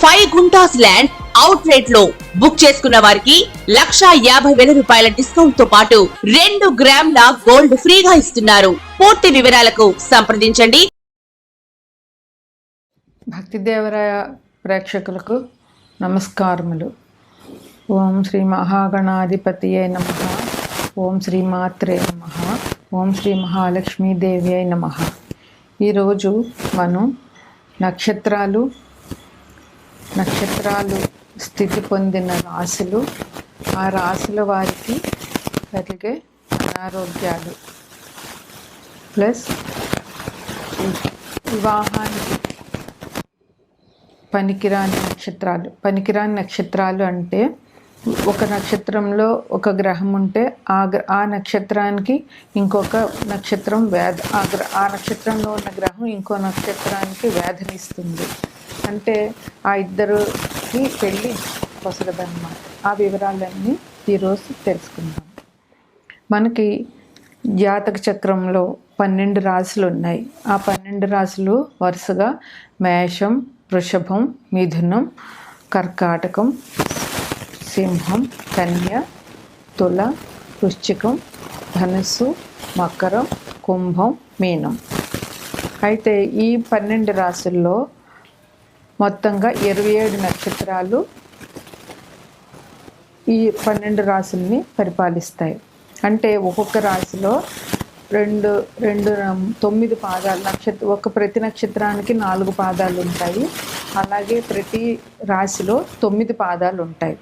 Five guntas land అవుట్ రేట్లో book చేసుకున్న వారికి లక్షా యాభై వేల రూపాయల డిస్కౌంట్తో పాటు రెండు గ్రాముల గోల్డ్ ఫ్రీగా ఇస్తున్నారు. పూర్తి వివరాలకు సంప్రదించండి. భక్తిదేవరాయ ప్రేక్షకులకు నమస్కారములు. ఓం శ్రీ మహాగణాధిపతి అయి నమ. ఓం శ్రీ మాత్రే నమ. ఓం శ్రీ మహాలక్ష్మీదేవి అయి నమ ఈరోజు మనం నక్షత్రాలు నక్షత్రాలు స్థితి పొందిన రాశులు ఆ రాశుల వారికి కలిగే అనారోగ్యాలు. ప్లస్ వివాహానికి పనికిరాని నక్షత్రాలు. పనికిరాని నక్షత్రాలు అంటే ఒక నక్షత్రంలో ఒక గ్రహం ఉంటే ఆ గ్ర ఆ నక్షత్రానికి ఇంకొక నక్షత్రం వ్యాధి ఆ గ్ర ఆ నక్షత్రంలో ఉన్న గ్రహం ఇంకో నక్షత్రానికి వేధనిస్తుంది అంటే ఆ ఇద్దరుకి పెళ్ళి పొసగదన్నమాట ఆ వివరాలన్నీ ఈరోజు తెలుసుకుందాం. మనకి జాతక చక్రంలో పన్నెండు రాశులు ఉన్నాయి. ఆ పన్నెండు రాశులు వరుసగా మేషం వృషభం మిథునం కర్కాటకం సింహం కన్య తుల వృశ్చికం ధనుస్సు మకరం కుంభం మీనం. అయితే ఈ పన్నెండు రాశుల్లో మొత్తంగా ఇరవై ఏడు నక్షత్రాలు ఈ పన్నెండు రాశుల్ని పరిపాలిస్తాయి. అంటే ఒక్కొక్క రాశిలో రెండు రెండు తొమ్మిది పాదాలు నక్షత్ర ఒక ప్రతి నక్షత్రానికి నాలుగు పాదాలు ఉంటాయి. అలాగే ప్రతి రాశిలో తొమ్మిది పాదాలు ఉంటాయి.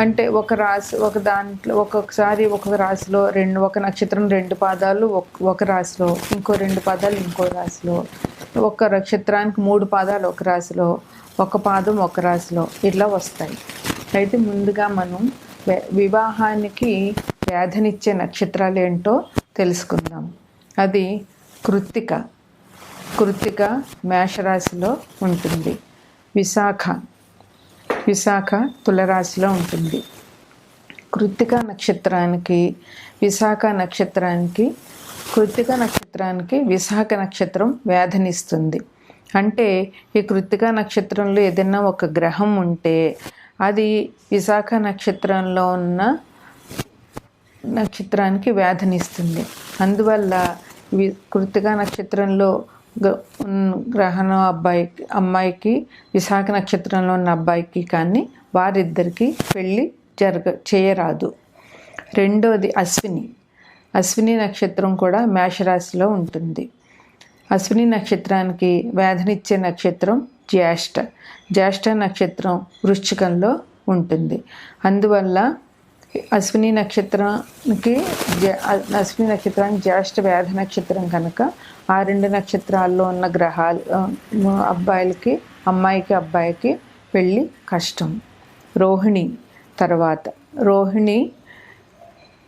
అంటే ఒక రాశి ఒక దాంట్లో ఒక్కొక్కసారి ఒక రాశిలో రెండు ఒక నక్షత్రం రెండు పాదాలు ఒక- ఒక రాశిలో ఇంకో రెండు పాదాలు ఇంకో రాశిలో ఒక నక్షత్రానికి మూడు పాదాలు ఒక రాశిలో ఒక పాదం ఒక రాశిలో ఇట్లా వస్తాయి. అయితే ముందుగా మనం వివాహానికి వ్యాధనిచ్చే నక్షత్రాలు ఏంటో తెలుసుకుందాం. అది కృత్తిక. కృత్తిక మేషరాశిలో ఉంటుంది. విశాఖ. విశాఖ తులరాశిలో ఉంటుంది. కృత్తిక నక్షత్రానికి విశాఖ నక్షత్రానికి కృత్తిక నక్షత్రానికి విశాఖ నక్షత్రం వేధనిస్తుంది అంటే ఈ కృత్తిక నక్షత్రంలో ఏదైనా ఒక గ్రహం ఉంటే అది విశాఖ నక్షత్రంలో ఉన్న నక్షత్రానికి వేధనిస్తుంది అందువల్ల వి కృత్తికా నక్షత్రంలో గ- గ్రహణం అబ్బాయికి అమ్మాయికి విశాఖ నక్షత్రంలో ఉన్న అబ్బాయికి కానీ వారిద్దరికి పెళ్ళి జరగ చేయరాదు. రెండోది అశ్విని. అశ్విని నక్షత్రం కూడా మేషరాశిలో ఉంటుంది. అశ్విని నక్షత్రానికి వేధనిచ్చే నక్షత్రం జ్యేష్ఠ. జ్యేష్ఠ నక్షత్రం వృశ్చికంలో ఉంటుంది. అందువల్ల అశ్విని నక్షత్రానికి జ- అశ్విని నక్షత్రానికి జ్యేష్ఠ వేధ నక్షత్రం కనుక ఆ రెండు నక్షత్రాల్లో ఉన్న గ్రహాలు అబ్బాయిలకి అమ్మాయికి అబ్బాయికి పెళ్ళి కష్టం. రోహిణి తర్వాత. రోహిణి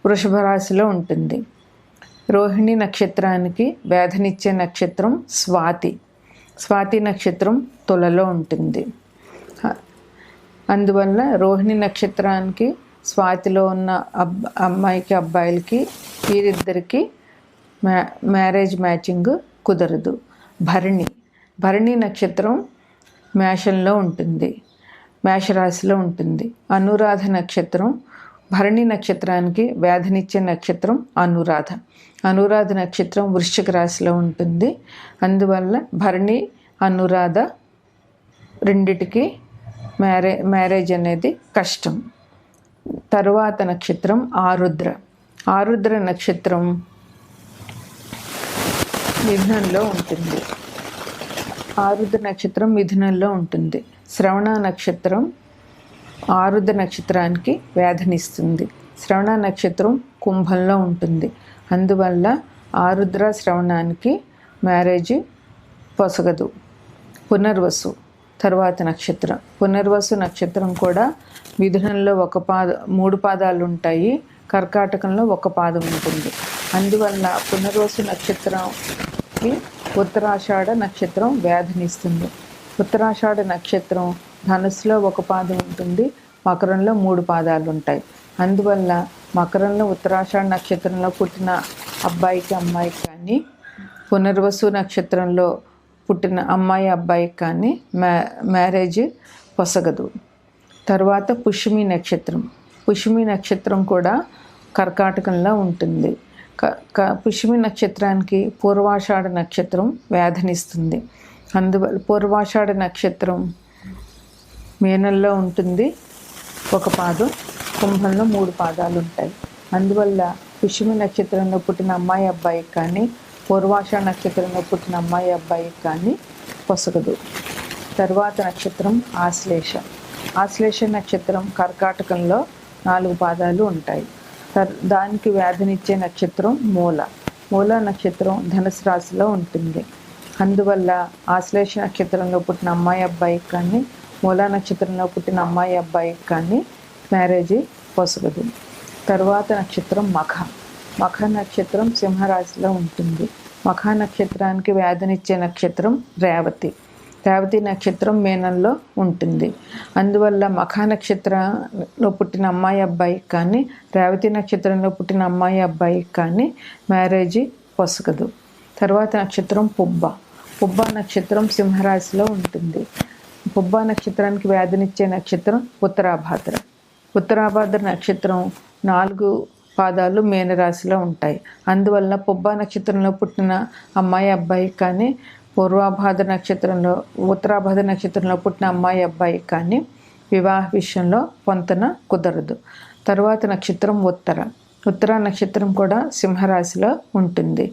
వృషభ రాశిలో ఉంటుంది. రోహిణి నక్షత్రానికి వేధనిచ్చే నక్షత్రం స్వాతి. స్వాతి నక్షత్రం తులలో ఉంటుంది. అందువల్ల రోహిణి నక్షత్రానికి స్వాతిలో ఉన్న అబ్ అమ్మాయికి అబ్బాయిలకి వీరిద్దరికి మ్యా మ్యారేజ్ మ్యాచింగ్ కుదరదు. భరణి. భరణి నక్షత్రం మేషంలో ఉంటుంది. మేషరాశిలో ఉంటుంది. అనురాధ నక్షత్రం భరణి నక్షత్రానికి వేధనిచ్చే నక్షత్రం అనురాధ. అనురాధ నక్షత్రం వృశ్చిక రాశిలో ఉంటుంది. అందువల్ల భరణి అనురాధ రెండిటికి మ్యారే మ్యారేజ్ అనేది కష్టం. తరువాత నక్షత్రం ఆరుద్ర. ఆరుద్ర నక్షత్రం మిథునంలో ఉంటుంది. ఆరుద్ర నక్షత్రం మిథునంలో ఉంటుంది. శ్రవణ నక్షత్రం ఆరుద్ర నక్షత్రానికి వేధనిస్తుంది శ్రవణ నక్షత్రం కుంభంలో ఉంటుంది. అందువల్ల ఆరుద్ర శ్రవణానికి మ్యారేజ్ పొసగదు. పునర్వసు తర్వాత నక్షత్రం. పునర్వసు నక్షత్రం కూడా మిథునంలో ఒక పాద మూడు పాదాలు ఉంటాయి కర్కాటకంలో ఒక పాదం ఉంటుంది. అందువల్ల పునర్వసు నక్షత్రంకి ఉత్తరాషాఢ నక్షత్రం వ్యాధినిస్తుంది. ఉత్తరాషాఢ నక్షత్రం ధనుసులో ఒక పాదం ఉంటుంది మకరంలో మూడు పాదాలు ఉంటాయి అందువల్ల మకరంలో ఉత్తరాషాఢ నక్షత్రంలో పుట్టిన అబ్బాయికి అమ్మాయికి కానీ పునర్వసు నక్షత్రంలో పుట్టిన అమ్మాయి అబ్బాయికి కానీ మ్యా మ్యారేజ్ పొసగదు. తర్వాత పుష్మి నక్షత్రం. పుష్మి నక్షత్రం కూడా కర్కాటకంలో ఉంటుంది. క క పుష్మి నక్షత్రానికి పూర్వాషాఢ నక్షత్రం వ్యాధనిస్తుంది. అందువల్ల పూర్వాషాఢ నక్షత్రం మీనంలో ఉంటుంది. ఒక పాదం కుంభంలో మూడు పాదాలు ఉంటాయి. అందువల్ల పుష్యమి నక్షత్రంలో పుట్టిన అమ్మాయి అబ్బాయికి కానీ పూర్వాష నక్షత్రంలో పుట్టిన అమ్మాయి అబ్బాయికి కానీ పొసగదు. తర్వాత నక్షత్రం ఆశ్లేష. ఆశ్లేష నక్షత్రం కర్కాటకంలో నాలుగు పాదాలు ఉంటాయి. దానికి వ్యాధినిచ్చే నక్షత్రం మూల. మూల నక్షత్రం ధనుసు రాశిలో ఉంటుంది. అందువల్ల ఆశ్లేష నక్షత్రంలో పుట్టిన అమ్మాయి అబ్బాయికి కానీ మూలా నక్షత్రంలో పుట్టిన అమ్మాయి అబ్బాయికి కానీ మ్యారేజ్ పొసగదు తర్వాత నక్షత్రం మఖ. మఖ నక్షత్రం సింహరాశిలో ఉంటుంది. మఖ నక్షత్రానికి వ్యాధినిచ్చే నక్షత్రం రేవతి. రేవతి నక్షత్రం మేనంలో ఉంటుంది. అందువల్ల మఖ నక్షత్రంలో పుట్టిన అమ్మాయి అబ్బాయికి కానీ రేవతి నక్షత్రంలో పుట్టిన అమ్మాయి అబ్బాయికి కానీ మ్యారేజ్ పొసగదు తర్వాత నక్షత్రం పుబ్బ పుబ్బ నక్షత్రం సింహరాశిలో ఉంటుంది. పుబ్బ నక్షత్రానికి వ్యాధినిచ్చే నక్షత్రం ఉత్తరాభాద్ర. ఉత్తరాభాద్ర నక్షత్రం నాలుగు పాదాలు మీనరాశిలో ఉంటాయి. అందువల్ల పుబ్బ నక్షత్రంలో పుట్టిన అమ్మాయి అబ్బాయి కానీ పూర్వాభాద్ర నక్షత్రంలో ఉత్తరాభాద్ర నక్షత్రంలో పుట్టిన అమ్మాయి అబ్బాయి కానీ వివాహ విషయంలో పొంతన కుదరదు. తర్వాత నక్షత్రం ఉత్తర. ఉత్తర నక్షత్రం కూడా సింహరాశిలో ఉంటుంది.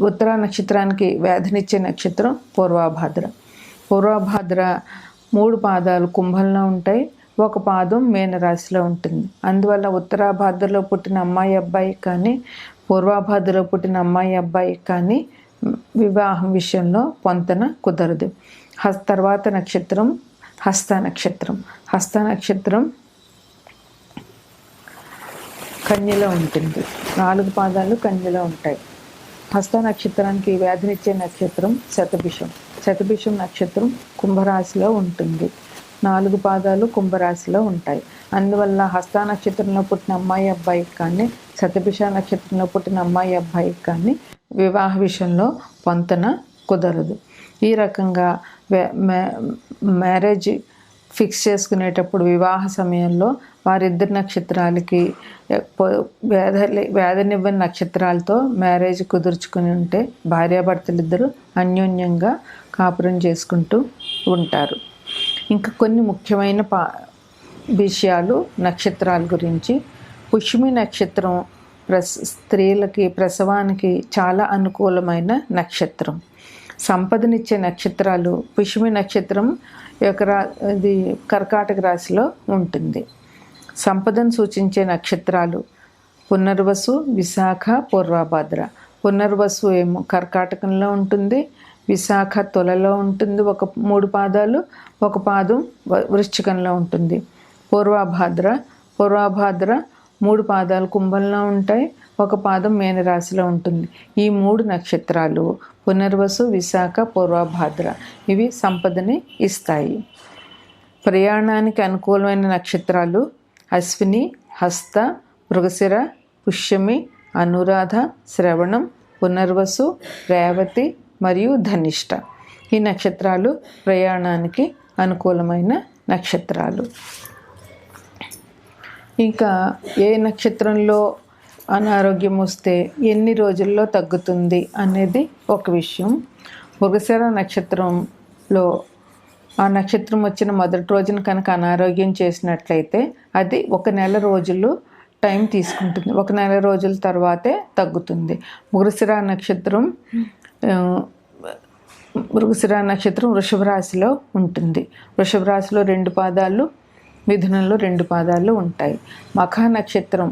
ఉత్తర నక్షత్రానికి వ్యాధినిచ్చే నక్షత్రం పూర్వాభాద్ర. పూర్వభాద్ర మూడు పాదాలు కుంభంలో ఉంటాయి. ఒక పాదం మేనరాశిలో ఉంటుంది. అందువల్ల ఉత్తరాభాద్రలో పుట్టిన అమ్మాయి అబ్బాయి కానీ పూర్వాభాద్రలో పుట్టిన అమ్మాయి అబ్బాయి కానీ వివాహం విషయంలో పొంతన కుదరదు. హస్ తర్వాత నక్షత్రం హస్త నక్షత్రం. హస్త నక్షత్రం కన్యలో ఉంటుంది. నాలుగు పాదాలు కన్యలో ఉంటాయి. హస్త నక్షత్రానికి వ్యాధినిచ్చే నక్షత్రం శతభిషం. శతభిషం నక్షత్రం కుంభరాశిలో ఉంటుంది. నాలుగు పాదాలు కుంభరాశిలో ఉంటాయి. అందువల్ల హస్త నక్షత్రంలో పుట్టిన అమ్మాయి అబ్బాయికి కానీ శతభిష నక్షత్రంలో పుట్టిన అమ్మాయి అబ్బాయికి కానీ వివాహ విషయంలో పొంతన కుదరదు. ఈ రకంగా మ్యారేజ్ ఫిక్స్ చేసుకునేటప్పుడు వివాహ సమయంలో వారిద్దరి నక్షత్రాలకి ప- వేద వేదనివ్వని నక్షత్రాలతో మ్యారేజ్ కుదుర్చుకుని ఉంటే భార్యాభర్తలిద్దరూ అన్యోన్యంగా కాపురం చేసుకుంటూ ఉంటారు. ఇంకా కొన్ని ముఖ్యమైన పా విషయాలు నక్షత్రాల గురించి. పుష్మి నక్షత్రం ప్రస్ స్త్రీలకి ప్రసవానికి చాలా అనుకూలమైన నక్షత్రం. సంపదనిచ్చే నక్షత్రాలు పుష్మి నక్షత్రం యొక్క రా ఇది కర్కాటక రాశిలో ఉంటుంది. సంపదను సూచించే నక్షత్రాలు పునర్వసు విశాఖ పూర్వభద్ర. పునర్వసు ఏమో కర్కాటకంలో ఉంటుంది విశాఖ తొలలో ఉంటుంది ఒక మూడు పాదాలు ఒక పాదం వ- వృశ్చికంలో ఉంటుంది. పూర్వభాద్ర పూర్వభాద్ర మూడు పాదాలు కుంభంలో ఉంటాయి ఒక పాదం మేనరాశిలో ఉంటుంది. ఈ మూడు నక్షత్రాలు పునర్వసు విశాఖ పూర్వభాద్ర. ఇవి సంపదని ఇస్తాయి. ప్రయాణానికి అనుకూలమైన నక్షత్రాలు అశ్విని హస్త మృగశిర పుష్యమి అనురాధ శ్రవణం పునర్వసు రేవతి మరియు ధనిష్ట. ఈ నక్షత్రాలు ప్రయాణానికి అనుకూలమైన నక్షత్రాలు. ఇంకా ఏ నక్షత్రంలో అనారోగ్యం వస్తే ఎన్ని రోజుల్లో తగ్గుతుంది అనేది ఒక విషయం. మృగశిర నక్షత్రంలో ఆ నక్షత్రం వచ్చిన మొదటి రోజున కనుక అనారోగ్యం చేసినట్లయితే అది ఒక నెల రోజులు టైం తీసుకుంటుంది. ఒక నెల రోజుల తర్వాతే తగ్గుతుంది. మృగశిర నక్షత్రం మృగశిర నక్షత్రం వృషభ రాశిలో ఉంటుంది. వృషభ రాశిలో రెండు పాదాలు మిథునంలో రెండు పాదాలు ఉంటాయి. మఖా నక్షత్రం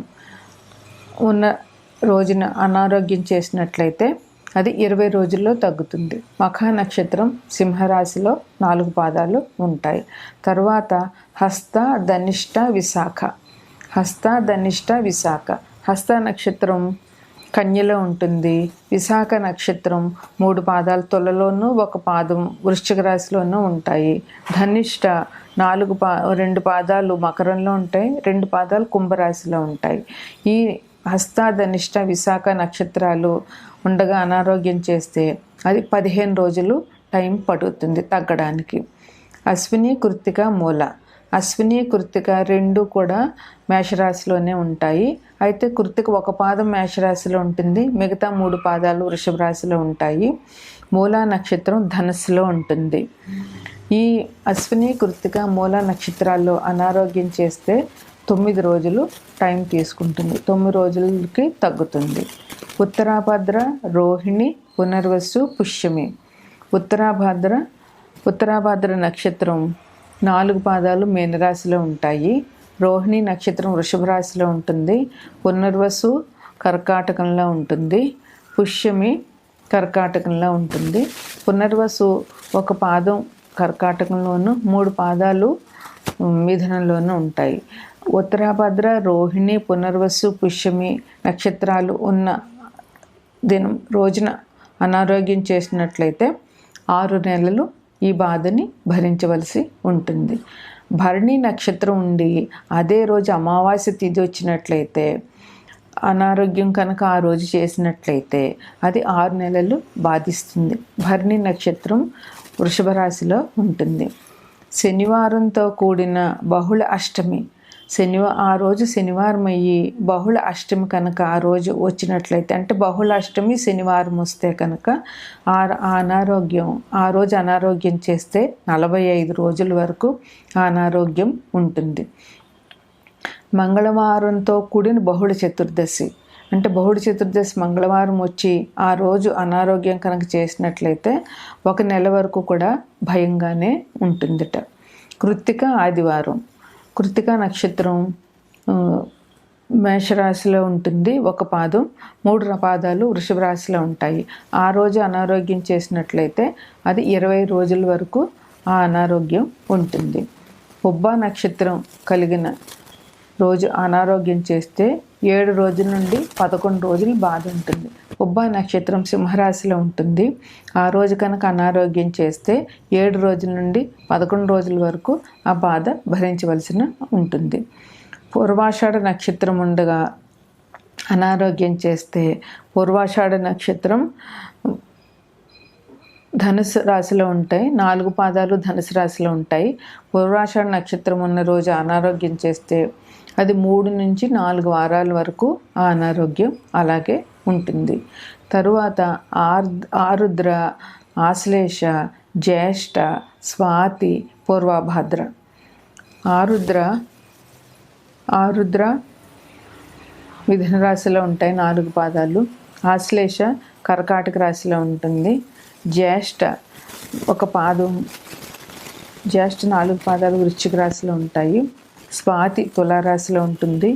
ఉన్న రోజున అనారోగ్యం చేసినట్లయితే అది ఇరవై రోజుల్లో తగ్గుతుంది. మఖ నక్షత్రం సింహరాశిలో నాలుగు పాదాలు ఉంటాయి. తర్వాత హస్త ధనిష్ట విశాఖ. హస్త ధనిష్ట విశాఖ. హస్త నక్షత్రం కన్యలో ఉంటుంది. విశాఖ నక్షత్రం మూడు పాదాల తొలలోనూ ఒక పాదం వృశ్చిక రాశిలోనూ ఉంటాయి. ధనిష్ట నాలుగు పా రెండు పాదాలు మకరంలో ఉంటాయి. రెండు పాదాలు కుంభరాశిలో ఉంటాయి. ఈ హస్తాధనిష్ట విశాఖ నక్షత్రాలు ఉండగా అనారోగ్యం చేస్తే అది పదిహేను రోజులు టైం పడుతుంది తగ్గడానికి. అశ్విని కృత్తిక మూల. అశ్విని కృత్తిక రెండు కూడా మేషరాశిలోనే ఉంటాయి. అయితే కృత్తిక ఒక పాదం మేషరాశిలో ఉంటుంది మిగతా మూడు పాదాలు వృషభ రాశిలో ఉంటాయి. మూలా నక్షత్రం ధనస్సులో ఉంటుంది. ఈ అశ్విని కృత్తిక మూల నక్షత్రాల్లో అనారోగ్యం చేస్తే తొమ్మిది రోజులు టైం తీసుకుంటుంది. తొమ్మిది రోజులకి తగ్గుతుంది. ఉత్తరాభద్ర రోహిణి పునర్వసు పుష్యమి. ఉత్తరాభద్ర ఉత్తరాభద్ర నక్షత్రం నాలుగు పాదాలు మీనరాశిలో ఉంటాయి. రోహిణి నక్షత్రం వృషభ రాశిలో ఉంటుంది. పునర్వసు కర్కాటకంలో ఉంటుంది. పుష్యమి కర్కాటకంలో ఉంటుంది. పునర్వసు ఒక పాదం కర్కాటకంలోను మూడు పాదాలు మిథునంలోనూ ఉంటాయి. ఉత్తరాభద్ర రోహిణి పునర్వసు పుష్యమి నక్షత్రాలు ఉన్న దినం రోజున అనారోగ్యం చేసినట్లయితే ఆరు నెలలు ఈ బాధని భరించవలసి ఉంటుంది. భరణి నక్షత్రం ఉండి అదే రోజు అమావాస్య తిథి వచ్చినట్లయితే అనారోగ్యం కనుక ఆ రోజు చేసినట్లయితే అది ఆరు నెలలు బాధిస్తుంది. భరణి నక్షత్రం వృషభ రాశిలో ఉంటుంది. శనివారంతో కూడిన బహుళ అష్టమి. శనివా ఆ రోజు శనివారం అయ్యి బహుళ అష్టమి కనుక ఆ రోజు వచ్చినట్లయితే అంటే బహుళ అష్టమి శనివారం వస్తే కనుక ఆ అనారోగ్యం ఆ రోజు అనారోగ్యం చేస్తే నలభై ఐదు రోజుల వరకు అనారోగ్యం ఉంటుంది. మంగళవారంతో కూడిన బహుళ చతుర్దశి. అంటే బహుళ చతుర్దశి మంగళవారం వచ్చి ఆ రోజు అనారోగ్యం కనుక చేసినట్లయితే ఒక నెల వరకు కూడా భయంగానే ఉంటుందిట. కృత్తిక ఆదివారం. కృత్తిక నక్షత్రం మేషరాశిలో ఉంటుంది ఒక పాదం మూడు పాదాలు వృషభ రాశిలో ఉంటాయి. ఆ రోజు అనారోగ్యం చేసినట్లయితే అది ఇరవై రోజుల వరకు ఆ అనారోగ్యం ఉంటుంది. ఉబ్బా నక్షత్రం కలిగిన రోజు అనారోగ్యం చేస్తే ఏడు రోజుల నుండి పదకొండు రోజులు బాధ ఉంటుంది. ఉబ్బా నక్షత్రం సింహరాశిలో ఉంటుంది. ఆ రోజు కనుక అనారోగ్యం చేస్తే ఏడు రోజుల నుండి పదకొండు రోజుల వరకు ఆ బాధ భరించవలసిన ఉంటుంది. పూర్వాషాఢ నక్షత్రం ఉండగా అనారోగ్యం చేస్తే పూర్వాషాఢ నక్షత్రం ధనుసు రాశిలో ఉంటాయి. నాలుగు పాదాలు ధనుసు రాశిలో ఉంటాయి. పూర్వాషాఢ నక్షత్రం ఉన్న రోజు అనారోగ్యం చేస్తే అది మూడు నుంచి నాలుగు వారాల వరకు ఆ అనారోగ్యం అలాగే ఉంటుంది. తరువాత ఆర్ ఆరుద్ర ఆశ్లేష జ్యేష్ఠ స్వాతి పూర్వభద్ర. ఆరుద్ర ఆరుద్ర మిథున రాశిలో ఉంటాయి నాలుగు పాదాలు. ఆశ్లేష కర్కాటక రాశిలో ఉంటుంది. జ్యేష్ఠ ఒక పాదం జ్యేష్ఠ నాలుగు పాదాలు వృశ్చిక రాశిలో ఉంటాయి. స్వాతి తులారాశిలో ఉంటుంది.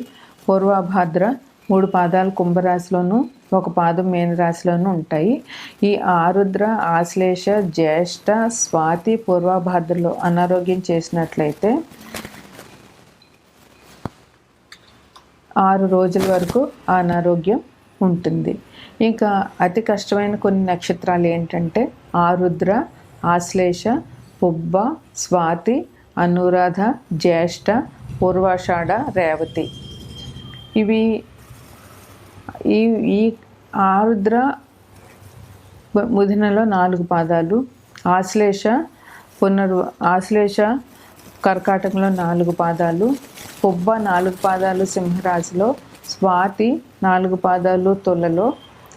పూర్వభాద్ర మూడు పాదాలు కుంభరాశిలోను ఒక పాదం మేనరాశిలోనూ ఉంటాయి. ఈ ఆరుద్ర ఆశ్లేష జ్యేష్ఠ స్వాతి పూర్వభాద్రలో అనారోగ్యం చేసినట్లయితే ఆరు రోజుల వరకు ఆ అనారోగ్యం ఉంటుంది. ఇంకా అతి కష్టమైన కొన్ని నక్షత్రాలు ఏంటంటే ఆరుద్ర ఆశ్లేష పుబ్బ స్వాతి అనురాధ జ్యేష్ఠ పూర్వాషాఢ రేవతి. ఇవి ఈ ఈ ఆరుద్ర ముదినలో నాలుగు పాదాలు ఆశ్లేష పునర్ ఆశ్లేష కర్కాటకంలో నాలుగు పాదాలు పుబ్బ నాలుగు పాదాలు సింహరాశిలో స్వాతి నాలుగు పాదాలు తొలలో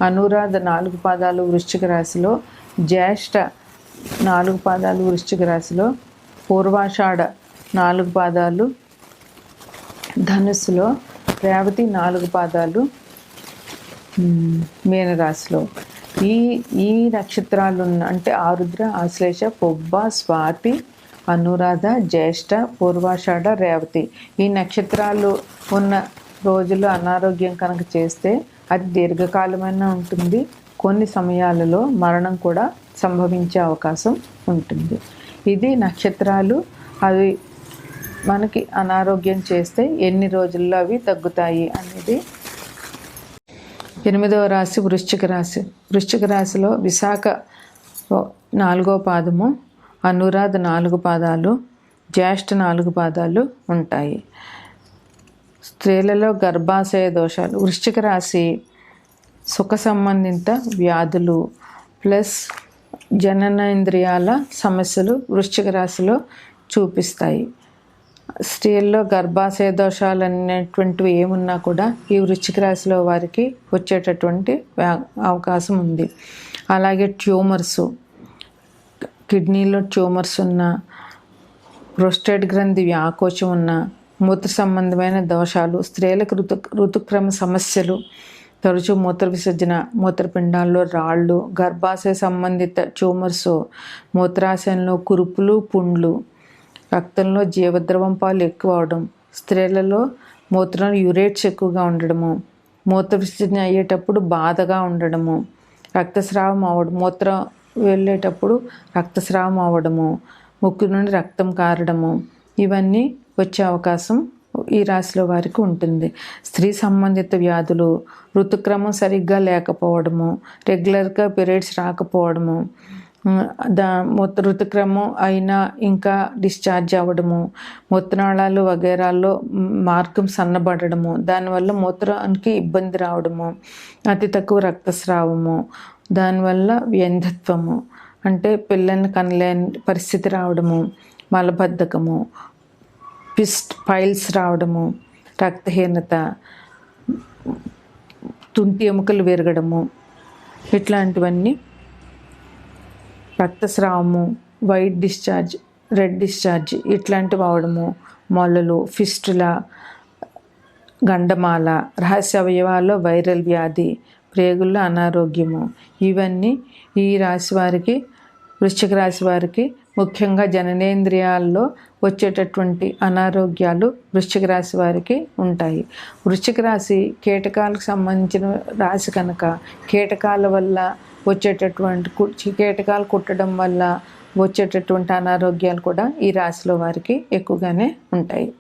అనురాధ నాలుగు పాదాలు వృశ్చిక రాశిలో జ్యేష్ఠ నాలుగు పాదాలు వృశ్చిక రాశిలో పూర్వాషాఢ నాలుగు పాదాలు ధనుస్సులో రేవతి నాలుగు పాదాలు మీనరాశిలో. ఈ ఈ నక్షత్రాలు ఉన్న అంటే ఆరుద్ర ఆశ్లేష పొబ్బ స్వాతి అనురాధ జ్యేష్ఠ పూర్వాషాఢ రేవతి. ఈ నక్షత్రాలు ఉన్న రోజులు అనారోగ్యం కనుక చేస్తే అది దీర్ఘకాలమైన ఉంటుంది. కొన్ని సమయాలలో మరణం కూడా సంభవించే అవకాశం ఉంటుంది. ఇది నక్షత్రాలు అవి మనకి అనారోగ్యం చేస్తే ఎన్ని రోజుల్లో అవి తగ్గుతాయి అనేది ఎనిమిదవ రాశి వృశ్చిక రాశి. వృశ్చిక రాశిలో విశాఖ నాలుగో పాదము అనురాధ నాలుగు పాదాలు జ్యేష్ఠ నాలుగు పాదాలు ఉంటాయి. స్త్రీలలో గర్భాశయ దోషాలు. వృశ్చిక రాశి సుఖ సంబంధిత వ్యాధులు ప్లస్ జననేంద్రియాల సమస్యలు వృశ్చిక రాశిలో చూపిస్తాయి. స్త్రీల్లో గర్భాశయ దోషాలు అనేటువంటివి ఏమున్నా కూడా ఈ వృశ్చిక రాశిలో వారికి వచ్చేటటువంటి వ్యా- అవకాశం ఉంది. అలాగే ట్యూమర్స్ కిడ్నీలో ట్యూమర్స్ ఉన్న ప్రోస్టేట్ గ్రంథి వ్యాకోచం ఉన్న మూత్ర సంబంధమైన దోషాలు స్త్రీలకు ఋతు ఋతుక్రమ సమస్యలు తరచూ మూత్ర విసర్జన మూత్రపిండాల్లో రాళ్ళు గర్భాశయ సంబంధిత ట్యూమర్స్ మూత్రాశయంలో కురుపులు పుండ్లు రక్తంలో జీవద్రవం పాలు ఎక్కువ అవడం స్త్రీలలో మూత్రంలో యూరేట్స్ ఎక్కువగా ఉండడము మూత్ర విసర్జన అయ్యేటప్పుడు బాధగా ఉండడము రక్తస్రావం అవ్వడం మూత్రం వెళ్ళేటప్పుడు రక్తస్రావం అవ్వడము ముక్కు నుండి రక్తం కారడము ఇవన్నీ వచ్చే అవకాశం ఈ రాశిలో వారికి ఉంటుంది. స్త్రీ సంబంధిత వ్యాధులు ఋతుక్రమం సరిగ్గా లేకపోవడము రెగ్యులర్గా పీరియడ్స్ రాకపోవడము దా ఋతుక్రమం అయినా ఇంకా డిశ్చార్జ్ అవ్వడము మూత్రనాళాలు వగేరాల్లో మార్గం సన్నబడడము దానివల్ల మూత్రానికి ఇబ్బంది రావడము అతి తక్కువ రక్తస్రావము దానివల్ల వ్యంధత్వము అంటే పిల్లల్ని కనలేని పరిస్థితి రావడము మలబద్ధకము పిస్ట్ పైల్స్ రావడము రక్తహీనత తుంటి ఎముకలు విరగడము ఇట్లాంటివన్నీ రక్తస్రావము వైట్ డిశ్చార్జ్ రెడ్ డిశ్చార్జ్ ఇట్లాంటివి అవడము మొలలు ఫిస్టుల గండమాల రహస్య అవయవాల్లో వైరల్ వ్యాధి ప్రేగుల్లో అనారోగ్యము. ఇవన్నీ ఈ రాశి వారికి వృశ్చిక రాశి వారికి ముఖ్యంగా జననేంద్రియాల్లో వచ్చేటటువంటి అనారోగ్యాలు వృశ్చిక రాశి వారికి ఉంటాయి. వృశ్చిక రాశి కీటకాలకు సంబంధించిన రాశి కనుక కీటకాల వల్ల వచ్చేటటువంటి కు- కీటకాలు కుట్టడం వల్ల వచ్చేటటువంటి అనారోగ్యాలు కూడా ఈ రాశిలో వారికి ఎక్కువగానే ఉంటాయి.